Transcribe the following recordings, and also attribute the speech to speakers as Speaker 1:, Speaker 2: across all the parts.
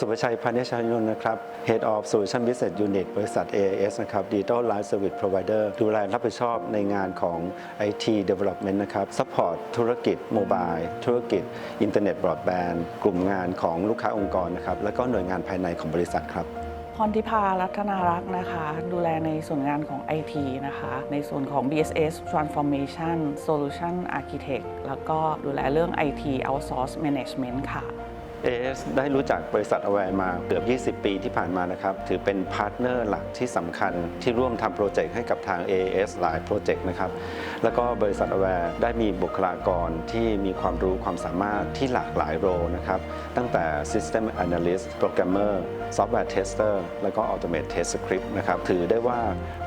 Speaker 1: สุภชัยพันธ์ชานนนะครับ Head of Solution Business Unit บริษัท AIS นะครับ Digital Life Service Provider ดูแลรับผิดชอบในงานของ IT Development นะครับ Support ธุรกิจโมบายธุรกิจอินเทอร์เน็ตบรอดแบนด์กลุ่มงานของลูกค้าองค์กรนะครับ แล้วก็หน่วยงานภายในของบริษัทครับ
Speaker 2: พรทิพารัตนารักษ์นะคะ ดูแลในส่วนงานของ IT นะคะ ในส่วนของ BSS Transformation Solution Architect แล้วก็ดูแลเรื่อง IT Outsource Management ค่ะ
Speaker 1: AS ได้รู้จักบริษัท Aware มาเกือบ 20 ปีที่ผ่านมานะครับ ถือเป็นพาร์ทเนอร์หลักที่สำคัญที่ร่วมทำโปรเจกต์ให้กับทาง AS หลายโปรเจกต์นะครับ แล้วก็บริษัท Aware ได้มีบุคลากรที่มีความรู้ความสามารถที่หลากหลายโรนะครับ ตั้งแต่ System Analyst Programmer Software Tester แล้วก็ Automate Test Script นะครับ ถือได้ว่า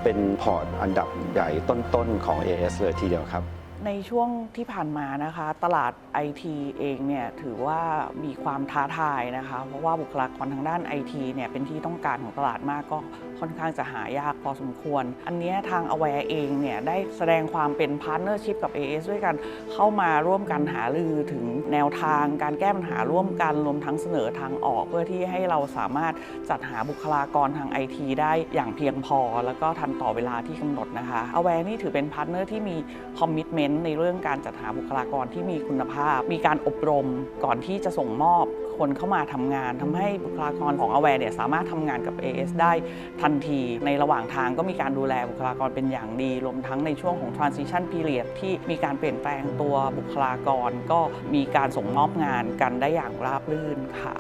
Speaker 1: เป็นพอร์ตอันดับใหญ่ต้นๆของ AS เลยทีเดียวครับ
Speaker 2: ในช่วงที่ผ่านมานะคะ ตลาด IT เองเนี่ยถือว่ามีความท้าทายนะคะ เพราะว่าบุคลากรทางด้าน IT เนี่ยเป็นที่ต้องการของตลาดมากก็ค่อนข้างจะหายากพอสมควร อันนี้ทาง Aware เองเนี่ยได้แสดงความเป็นพาร์ n เนอร์ชิพกับ AS ด้วยกันเข้ามาร่วมกันหารือถึงแนวทางการแก้ปัญหาร่วมกันรวมทั้งเสนอทางออกเพื่อที่ให้เราสามารถจัดหาบุคลากรทาง IT ได้อย่างเพียงพอ แล้วก็ทันต่อเวลาที่กำหนดนะคะ Aware นี่ถือเป็นพาร์ n เนอร์ที่มีคอมมิ t เมนต์ในเรื่องการจัดหาบุคลากรที่มีคุณภาพ มีการอบรมก่อนที่จะส่งมอบคนเข้ามาทำงานทำให้บุคลากรของ Aware เนี่ยสามารถทำงานกับ AS ได้ทันที ในระหว่างทางก็มีการดูแลบุคลากรเป็นอย่างดี รวมทั้งในช่วงของ transition period ที่มีการเปลี่ยนแปลงตัวบุคลากร ก็มีการส่งมอบงานกันได้อย่างราบรื่นค่ะ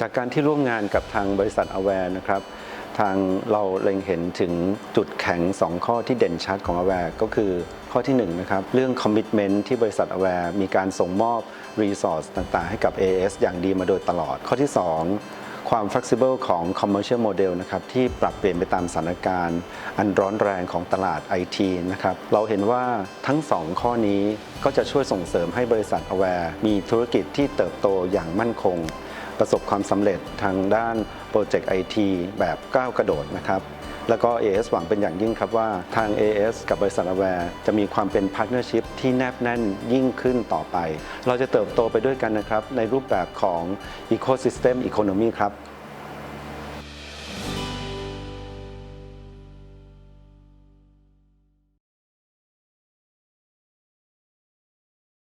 Speaker 1: จากการที่ร่วมงานกับทางบริษัท Aware นะครับ ทางเราเล็งเห็นถึงจุดแข็ง 2 ข้อที่เด่นชัดของ Aware ก็คือข้อที่1นะครับเรื่อง Commitment ที่บริษัท Aware มีการส่งมอบ Resource ต่างๆ ให้กับ AS อย่างดีมาโดยตลอด ข้อที่ 2 ความ flexible ของ commercial model นะครับที่ปรับเปลี่ยนไปตามสถานการณ์ อันร้อนแรงของตลาด IT นะครับเราเห็นว่าทั้ง 2 ข้อนี้ก็จะช่วยส่งเสริมให้บริษัท Aware มีธุรกิจที่เติบโตอย่างมั่นคง ประสบความสำเร็จทางด้านโปรเจกต์ไอทีแบบก้าวกระโดดนะครับ แล้วก็ AS หวังเป็นอย่างยิ่งครับว่าทาง AS กับบริษัท Aware จะมีความเป็นพาร์ทเนอร์ชิพที่แนบแน่นยิ่งขึ้นต่อไป เราจะเติบโตไปด้วยกันนะครับ ในรูปแบบของ Ecosystem Economy ครับ